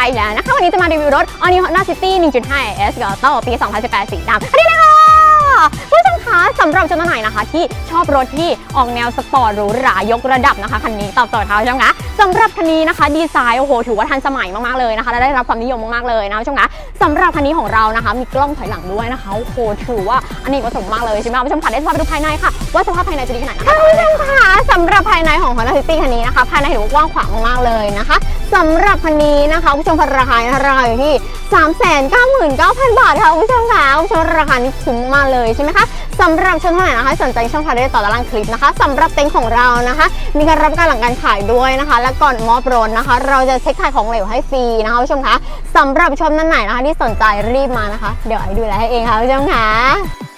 ช่แล้วนะคะ วันนี้จะมารีวิวรถ All New Honda City 1.5 S กับต่ปี 2018 สีดำอันนี้เลยค่ะำหรับชนไหนนะคะ ที่ชอบรถที่ออกแนวสปอร์ตหรูหรายกระดับนะคะคันนี้ตอบโจทย์ค่ะผู้ชมคะสำหรับคันนี้นะคะ ดีไซน์โอ้โหถือว่าทันสมัยมากๆเลยนะคะและได้รับความนิยมมากๆเลยนะผู้ชมคะสำหรับคันนี้ของเรานะคะ มีกล้องถอยหลังด้วยนะคะโอ้โหถือว่าอเนกประสงค์มากเลยใช่ไหมคะผู้ชมค่ะได้สภาพไปดูภายในค่ะว่าสภาพภายในจะดีขนาดไหนคะผู้ชมค่ะสำหรับภายในของ Honda City คันนี้นะคะ ภายในถือว่ากว้างขวางมากๆเลยนะคะสำหรับคันนี้นะคะผู้ชมราคานะคะราคาอยู่ที่ 399,000 บาทค่ะคุณผู้ชมค่ะคุณผู้ชมราคานี้คุ้มมากเลยใช่ไหมคะสำหรับชนเท่าไหร่นะคะสนใจช่องทางได้ต่อตารางคลิปนะคะสำหรับเต็งของเรานะคะ มีการรับการหลังการขายด้วยนะคะ และก่อนมอบรถนะคะ เราจะเช็คถ่ายของเหลวให้ฟรีนะคะคุณผู้ชมคะสำหรับชมท่านไหนนะคะที่สนใจรีบมานะคะ เดี๋ยวไอ้ดูแลให้เองค่ะคุณผู้ชมค่ะ